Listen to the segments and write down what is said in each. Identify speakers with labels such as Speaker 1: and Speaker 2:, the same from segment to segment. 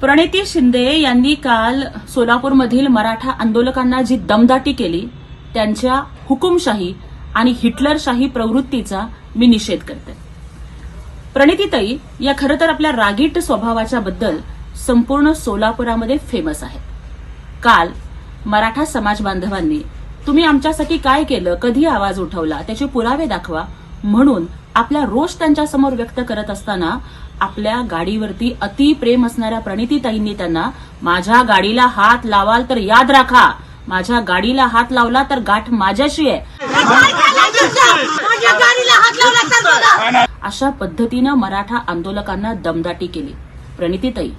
Speaker 1: प्रणिती शिंदे यांनी काल सोलापूरमधील मराठा आंदोलकांना जी दमदाटी केली त्यांच्या हुकुमशाही आणि हिटलरशाही प्रवृत्तीचा मी निषेध करते. प्रणितीताई या खरं तर आपल्या रागीट स्वभावाच्या बद्दल संपूर्ण सोलापुरामध्ये फेमस आहेत. काल मराठा समाज बांधवांनी तुम्ही आमच्यासाठी काय केलं कधी आवाज उठवला त्याचे पुरावे दाखवा म्हणून आपला रोष त्यांच्यासमोर व्यक्त करत असताना आपल्या गाडीवरती अति प्रेम असणाऱ्या प्रणितीताईंनी त्यांना माझ्या गाडीला हात लावाल तर याद राखा. माझ्या गाडीला हात लावला तर गाठ माझ्याशी आहे. अशा पद्धतीनं मराठा आंदोलकांना दमदाटी केली. प्रणितीताई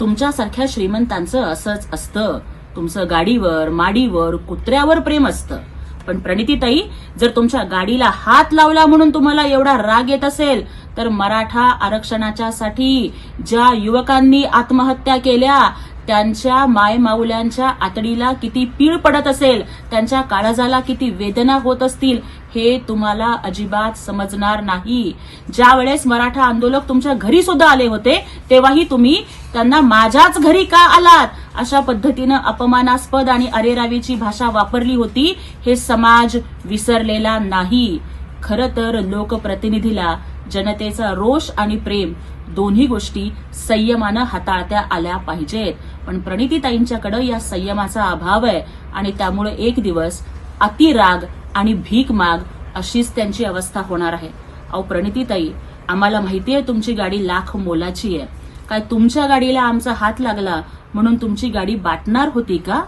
Speaker 1: तुमच्यासारख्या श्रीमंतांचं असंच असतं. तुमचं गाडीवर माडीवर कुत्र्यावर प्रेम असतं. पण प्रणितीताई जर तुमच्या गाडीला हात लावला म्हणून तुम्हाला एवढा राग येत असेल तर मराठा आरक्षणाच्या साठी ज्या युवकांनी आत्महत्या केल्या त्यांच्या मायमाऊल्यांच्या आतडीला किती पीळ पडत असेल त्यांच्या काळजाला किती वेदना होत असतील हे तुम्हाला अजिबात समजणार नाही. ज्या वेळेस मराठा आंदोलक तुमच्या घरी सुद्धा आले होते तेव्हाही तुम्ही त्यांना माझ्याच घरी का आलात? अशा पद्धतीनं अपमानास्पद आणि अरेरावीची भाषा वापरली होती हे समाज विसरलेला नाही. खरं तर लोकप्रतिनिधीला जनतेचा रोष आणि प्रेम दोन्ही गोष्टी संयमानं हाताळत्या आल्या पाहिजेत. पण प्रणितीताईंच्याकडे या संयमाचा अभाव आहे आणि त्यामुळे एक दिवस अतिराग आणि भीक माग अशीच त्यांची अवस्था होणार आहे. अहो प्रणितीताई आम्हाला माहितीये तुमची गाडी लाख मोलाची आहे. काय तुमच्या गाडीला आमचा हात लागला म्हणून तुमची गाडी बाटणार होती का?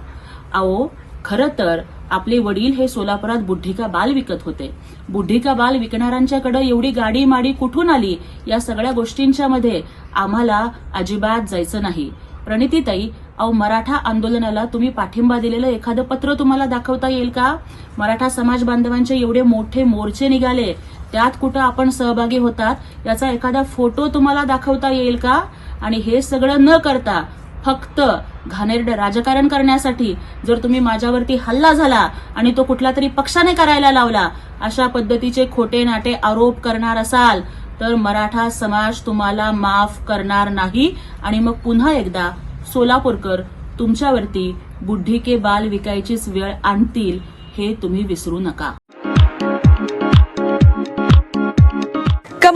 Speaker 1: अहो खरं तर आपले वडील हे सोलापुरात बुद्धिका बाल विकत होते. बुद्धिका बाल विकणाऱ्यांच्याकडे एवढी गाडी माडी कुठून आली? या सगळ्या गोष्टींच्या मध्ये आम्हाला अजिबात जायचं नाही. प्रणितीताई अहो मराठा आंदोलनाला तुम्ही पाठिंबा दिलेलं एखादं पत्र तुम्हाला दाखवता येईल का? मराठा समाज बांधवांचे एवढे मोठे मोर्चे निघाले. त्यात कुठं आपण सहभागी होतात? याचा एखादा फोटो तुम्हाला दाखवता येईल का? आणि हे सगळं न करता फक्त घाणेरडं राजकारण करण्यासाठी जर तुम्ही माझ्यावरती हल्ला झाला आणि तो कुठला तरी पक्षाने करायला लावला अशा पद्धतीचे खोटे नाटे आरोप करणार असाल तर मराठा समाज तुम्हाला माफ करणार नाही. आणि मग पुन्हा एकदा सोलापूरकर तुमच्यावरती बुद्धी के बाल विकायचीच वेळ आणतील हे तुम्ही विसरू नका.